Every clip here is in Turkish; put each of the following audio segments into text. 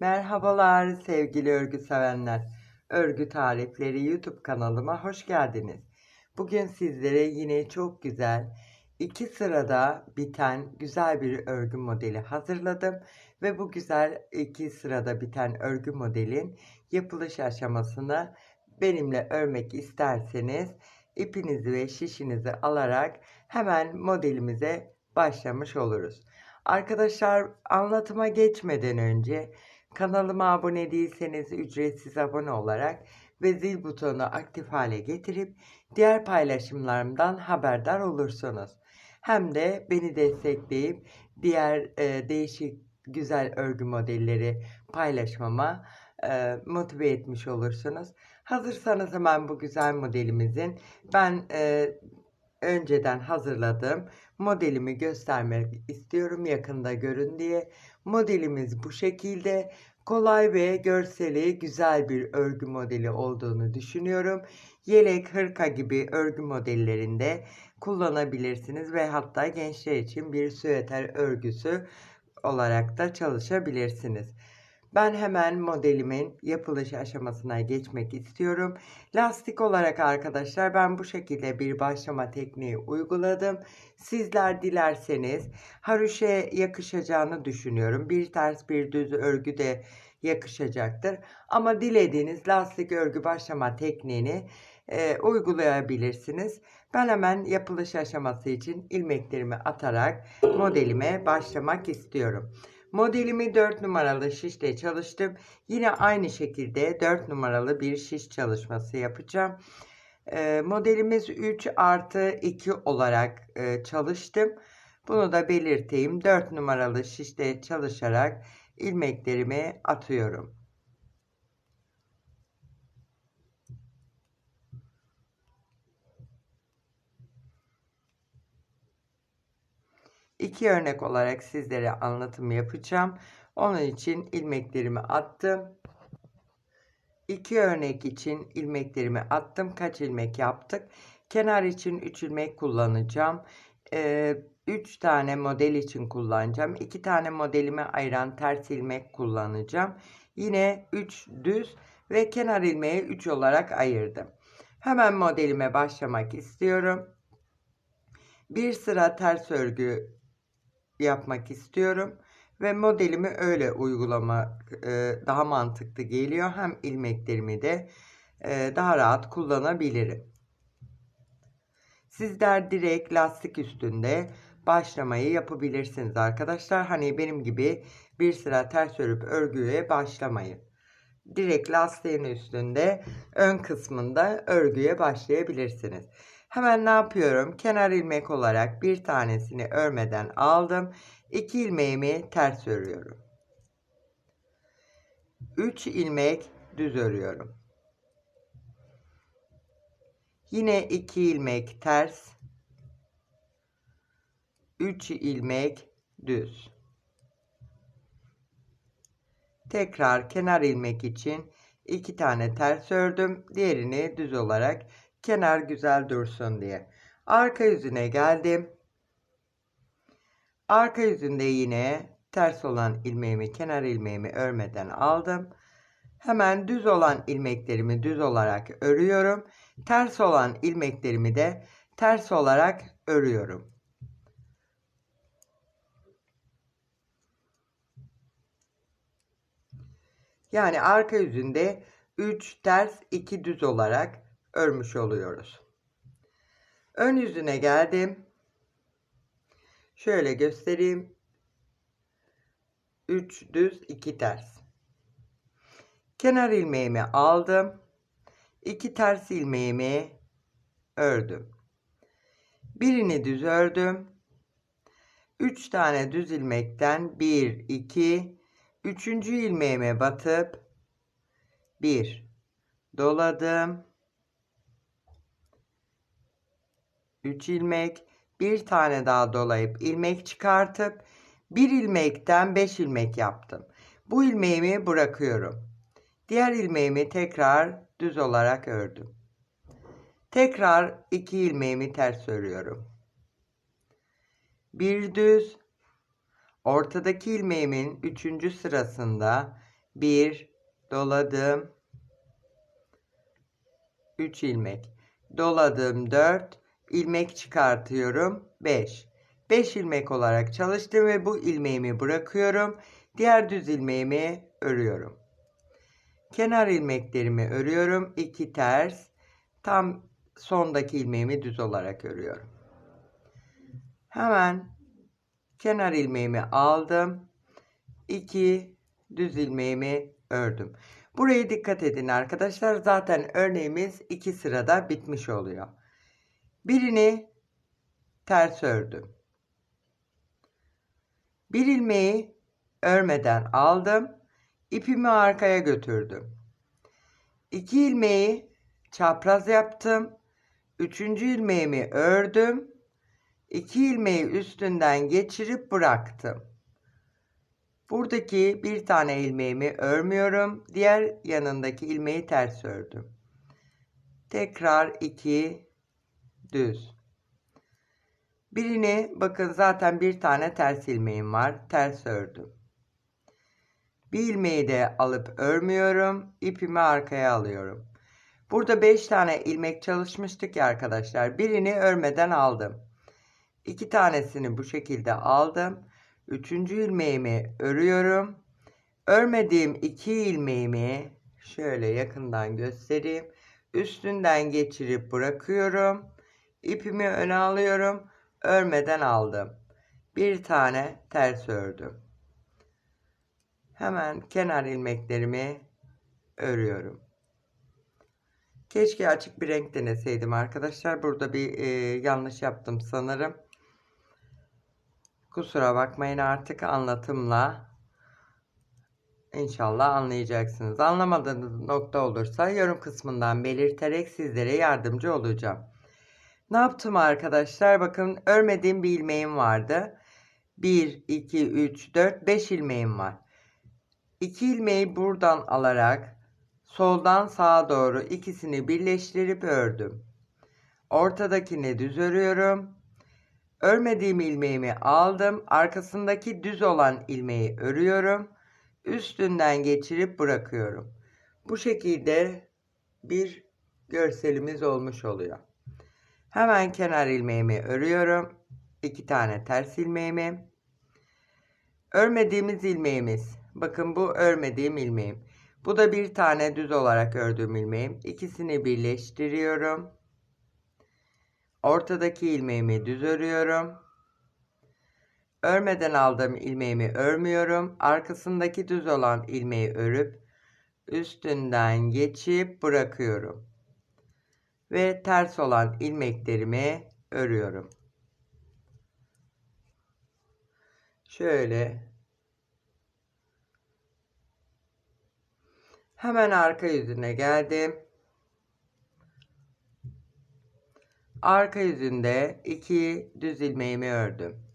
Merhabalar sevgili örgü sevenler. Örgü tarifleri YouTube kanalıma hoş geldiniz. Bugün sizlere yine çok güzel iki sırada biten güzel bir örgü modeli hazırladım ve bu güzel iki sırada biten örgü modelin yapılış aşamasını benimle örmek isterseniz ipinizi ve şişinizi alarak hemen modelimize başlamış oluruz. Arkadaşlar anlatıma geçmeden önce kanalıma abone değilseniz ücretsiz abone olarak ve zil butonunu aktif hale getirip diğer paylaşımlarımdan haberdar olursunuz. Hem de beni destekleyip diğer e, değişik güzel örgü modelleri paylaşmama e, motive etmiş olursunuz. Hazırsanız hemen bu güzel modelimizin ben e, önceden hazırladığım modelimi göstermek istiyorum yakında görün diye. Modelimiz bu şekilde kolay ve görseli güzel bir örgü modeli olduğunu düşünüyorum. Yelek, hırka gibi örgü modellerinde kullanabilirsiniz ve hatta gençler için bir süveter örgüsü olarak da çalışabilirsiniz. Ben hemen modelimin yapılış aşamasına geçmek istiyorum. Lastik olarak arkadaşlar ben bu şekilde bir başlama tekniği uyguladım. Sizler dilerseniz haroşe yakışacağını düşünüyorum. Bir ters bir düz örgü de yakışacaktır. Ama dilediğiniz lastik örgü başlama tekniğini e, uygulayabilirsiniz. Ben hemen yapılış aşaması için ilmeklerimi atarak modelime başlamak istiyorum. Modelimi 4 numaralı şişle çalıştım. Yine aynı şekilde 4 numaralı bir şiş çalışması yapacağım. E, modelimiz 3 artı 2 olarak e, çalıştım. Bunu da belirteyim. 4 numaralı şişle çalışarak ilmeklerimi atıyorum. İki örnek olarak sizlere anlatım yapacağım. Onun için ilmeklerimi attım. İki örnek için ilmeklerimi attım. Kaç ilmek yaptık? Kenar için 3 ilmek kullanacağım. 3 ee, tane model için kullanacağım. 2 tane modelimi ayıran ters ilmek kullanacağım. Yine 3 düz ve kenar ilmeği 3 olarak ayırdım. Hemen modelime başlamak istiyorum. Bir sıra ters örgü yapmak istiyorum ve modelimi öyle uygulama e, daha mantıklı geliyor. Hem ilmeklerimi de e, daha rahat kullanabilirim. Sizler direkt lastik üstünde başlamayı yapabilirsiniz arkadaşlar. Hani benim gibi bir sıra ters örüp örgüye başlamayın. Direkt lastiğin üstünde ön kısmında örgüye başlayabilirsiniz. Hemen ne yapıyorum? Kenar ilmek olarak bir tanesini örmeden aldım. 2 ilmeğimi ters örüyorum. 3 ilmek düz örüyorum. Yine 2 ilmek ters. 3 ilmek düz. Tekrar kenar ilmek için 2 tane ters ördüm. Diğerini düz olarak kenar güzel dursun diye. Arka yüzüne geldim. Arka yüzünde yine ters olan ilmeğimi kenar ilmeğimi örmeden aldım. Hemen düz olan ilmeklerimi düz olarak örüyorum. Ters olan ilmeklerimi de ters olarak örüyorum. Yani arka yüzünde 3 ters 2 düz olarak örmüş oluyoruz. Ön yüzüne geldim. Şöyle göstereyim. 3 düz 2 ters. Kenar ilmeğimi aldım. 2 ters ilmeğimi ördüm. Birini düz ördüm. 3 tane düz ilmekten 1 2 3. ilmeğime batıp 1 doladım. 3 ilmek, bir tane daha dolayıp ilmek çıkartıp bir ilmekten 5 ilmek yaptım. Bu ilmeğimi bırakıyorum. Diğer ilmeğimi tekrar düz olarak ördüm. Tekrar iki ilmeğimi ters örüyorum. Bir düz, ortadaki ilmeğimin üçüncü sırasında 1 doladım 3 ilmek doladım 4 ilmek çıkartıyorum 5 5 ilmek olarak çalıştım ve bu ilmeğimi bırakıyorum. Diğer düz ilmeğimi örüyorum. Kenar ilmeklerimi örüyorum 2 ters. Tam sondaki ilmeğimi düz olarak örüyorum. Hemen kenar ilmeğimi aldım. 2 düz ilmeğimi ördüm. Buraya dikkat edin arkadaşlar. Zaten örneğimiz iki sırada bitmiş oluyor. Birini ters ördüm. Bir ilmeği örmeden aldım. İpimi arkaya götürdüm. İki ilmeği çapraz yaptım. Üçüncü ilmeğimi ördüm. İki ilmeği üstünden geçirip bıraktım. Buradaki bir tane ilmeğimi örmüyorum. Diğer yanındaki ilmeği ters ördüm. Tekrar iki düz. Birini bakın zaten bir tane ters ilmeğim var. Ters ördüm. Bir ilmeği de alıp örmüyorum. İpimi arkaya alıyorum. Burada 5 tane ilmek çalışmıştık ya arkadaşlar. Birini örmeden aldım. 2 tanesini bu şekilde aldım. Üçüncü ilmeğimi örüyorum. Örmediğim iki ilmeğimi şöyle yakından göstereyim. Üstünden geçirip bırakıyorum. İpimi öne alıyorum. Örmeden aldım. Bir tane ters ördüm. Hemen kenar ilmeklerimi örüyorum. Keşke açık bir renk deneseydim arkadaşlar. Burada bir e, yanlış yaptım sanırım. Kusura bakmayın artık anlatımla İnşallah anlayacaksınız. Anlamadığınız nokta olursa yorum kısmından belirterek sizlere yardımcı olacağım. Ne yaptım arkadaşlar? Bakın örmediğim bir ilmeğim vardı. 1, 2, 3, 4, 5 ilmeğim var. 2 ilmeği buradan alarak soldan sağa doğru ikisini birleştirip ördüm. Ortadakini düz örüyorum. Örmediğim ilmeğimi aldım. Arkasındaki düz olan ilmeği örüyorum. Üstünden geçirip bırakıyorum. Bu şekilde bir görselimiz olmuş oluyor. Hemen kenar ilmeğimi örüyorum. İki tane ters ilmeğimi. Örmediğimiz ilmeğimiz. Bakın bu örmediğim ilmeğim. Bu da bir tane düz olarak ördüğüm ilmeğim. İkisini birleştiriyorum. Ortadaki ilmeğimi düz örüyorum. Örmeden aldığım ilmeğimi örmüyorum. Arkasındaki düz olan ilmeği örüp üstünden geçip bırakıyorum. Ve ters olan ilmeklerimi örüyorum. Şöyle hemen arka yüzüne geldim. Arka yüzünde iki düz ilmeğimi ördüm.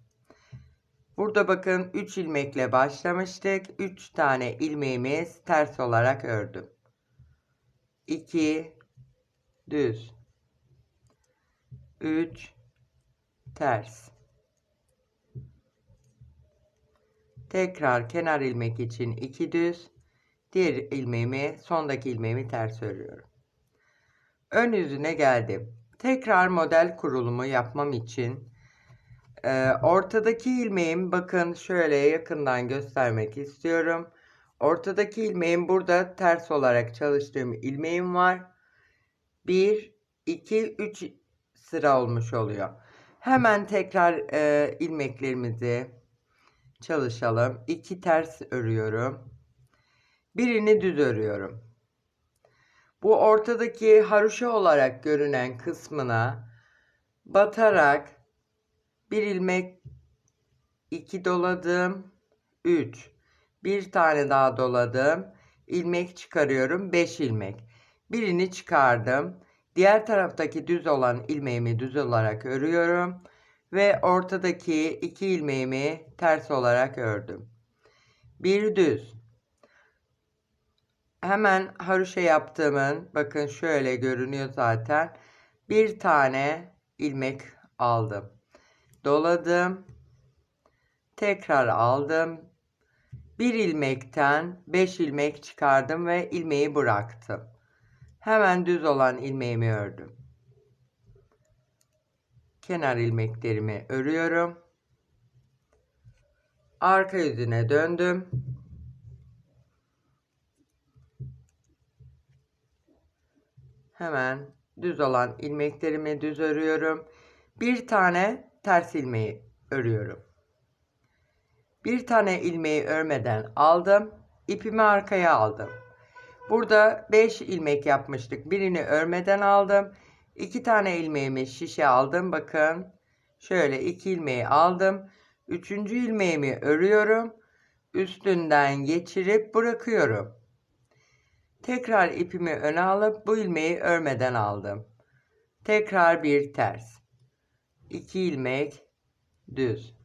Burada bakın 3 ilmekle başlamıştık. 3 tane ilmeğimiz ters olarak ördüm. 2 düz. 3 ters. Tekrar kenar ilmek için 2 düz diğer ilmeğimi sondaki ilmeğimi ters örüyorum. Ön yüzüne geldim. Tekrar model kurulumu yapmam için e, ortadaki ilmeğim bakın şöyle yakından göstermek istiyorum. Ortadaki ilmeğim burada ters olarak çalıştığım ilmeğim var. 1, 2, 3 sıra olmuş oluyor. Hemen tekrar e, ilmeklerimizi çalışalım. 2 ters örüyorum. Birini düz örüyorum. Bu ortadaki haroşa olarak görünen kısmına batarak bir ilmek iki doladım 3 bir tane daha doladım ilmek çıkarıyorum 5 ilmek birini çıkardım diğer taraftaki düz olan ilmeğimi düz olarak örüyorum ve ortadaki iki ilmeğimi ters olarak ördüm bir düz hemen haroşa yaptığımın bakın şöyle görünüyor zaten. Bir tane ilmek aldım. Doladım. Tekrar aldım. Bir ilmekten 5 ilmek çıkardım ve ilmeği bıraktım. Hemen düz olan ilmeğimi ördüm. Kenar ilmeklerimi örüyorum. Arka yüzüne döndüm. Hemen düz olan ilmeklerimi düz örüyorum. Bir tane ters ilmeği örüyorum. Bir tane ilmeği örmeden aldım. ipimi arkaya aldım. Burada 5 ilmek yapmıştık. Birini örmeden aldım. 2 tane ilmeğimi şişe aldım. Bakın şöyle 2 ilmeği aldım. Üçüncü ilmeğimi örüyorum. Üstünden geçirip bırakıyorum. Tekrar ipimi öne alıp bu ilmeği örmeden aldım. Tekrar bir ters. 2 ilmek düz.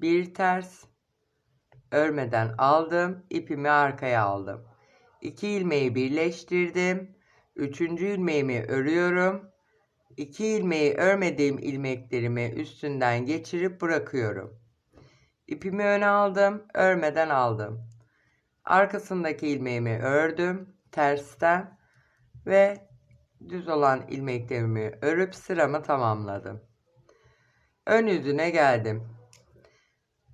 Bir ters örmeden aldım. ipimi arkaya aldım. 2 ilmeği birleştirdim. Üçüncü ilmeğimi örüyorum. 2 ilmeği örmediğim ilmeklerimi üstünden geçirip bırakıyorum. İpimi öne aldım, örmeden aldım. Arkasındaki ilmeğimi ördüm tersten ve düz olan ilmeklerimi örüp sıramı tamamladım. Ön yüzüne geldim.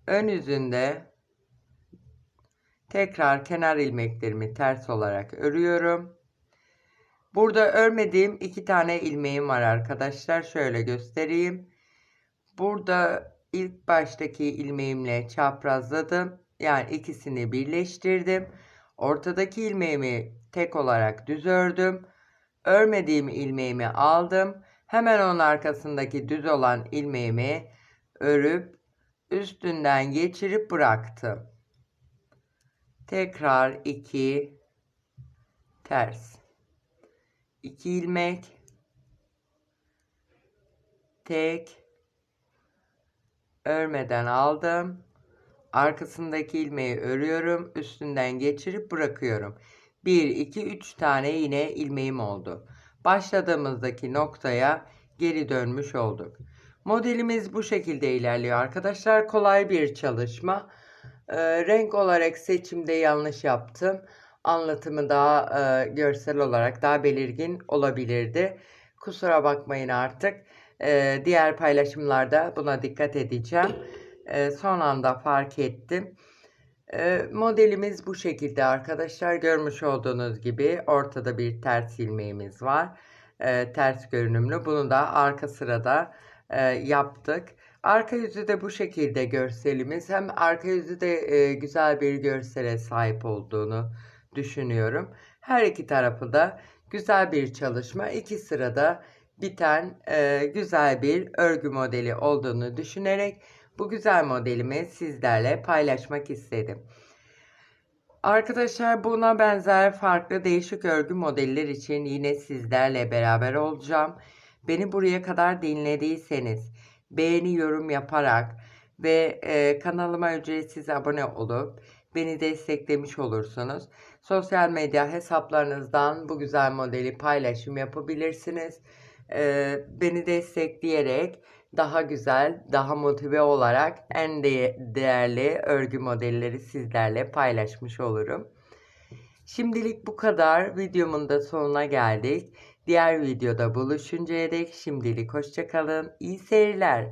Ön yüzünde tekrar kenar ilmeklerimi ters olarak örüyorum. Burada örmediğim iki tane ilmeğim var arkadaşlar. Şöyle göstereyim. Burada ilk baştaki ilmeğimle çaprazladım. Yani ikisini birleştirdim. Ortadaki ilmeğimi tek olarak düz ördüm. Örmediğim ilmeğimi aldım. Hemen onun arkasındaki düz olan ilmeğimi örüp üstünden geçirip bıraktım. Tekrar 2 ters. 2 ilmek tek örmeden aldım. Arkasındaki ilmeği örüyorum. Üstünden geçirip bırakıyorum. 1 2 3 tane yine ilmeğim oldu. Başladığımızdaki noktaya geri dönmüş olduk. Modelimiz bu şekilde ilerliyor arkadaşlar. Kolay bir çalışma. Ee, renk olarak seçimde yanlış yaptım. Anlatımı daha e, görsel olarak daha belirgin olabilirdi. Kusura bakmayın artık. Ee, diğer paylaşımlarda buna dikkat edeceğim. Ee, son anda fark ettim. Ee, modelimiz bu şekilde arkadaşlar. Görmüş olduğunuz gibi ortada bir ters ilmeğimiz var. Ee, ters görünümlü. Bunu da arka sırada e, yaptık. Arka yüzü de bu şekilde görselimiz. Hem arka yüzü de e, güzel bir görsele sahip olduğunu düşünüyorum. Her iki tarafı da güzel bir çalışma. İki sırada biten e, güzel bir örgü modeli olduğunu düşünerek bu güzel modelimi sizlerle paylaşmak istedim. Arkadaşlar buna benzer farklı değişik örgü modeller için yine sizlerle beraber olacağım. Beni buraya kadar dinlediyseniz beğeni yorum yaparak ve e, kanalıma ücretsiz abone olup beni desteklemiş olursunuz. Sosyal medya hesaplarınızdan bu güzel modeli paylaşım yapabilirsiniz. E, beni destekleyerek daha güzel, daha motive olarak en de değerli örgü modelleri sizlerle paylaşmış olurum. Şimdilik bu kadar. Videomun da sonuna geldik. Diğer videoda buluşuncaya dek şimdilik hoşçakalın. İyi seyirler.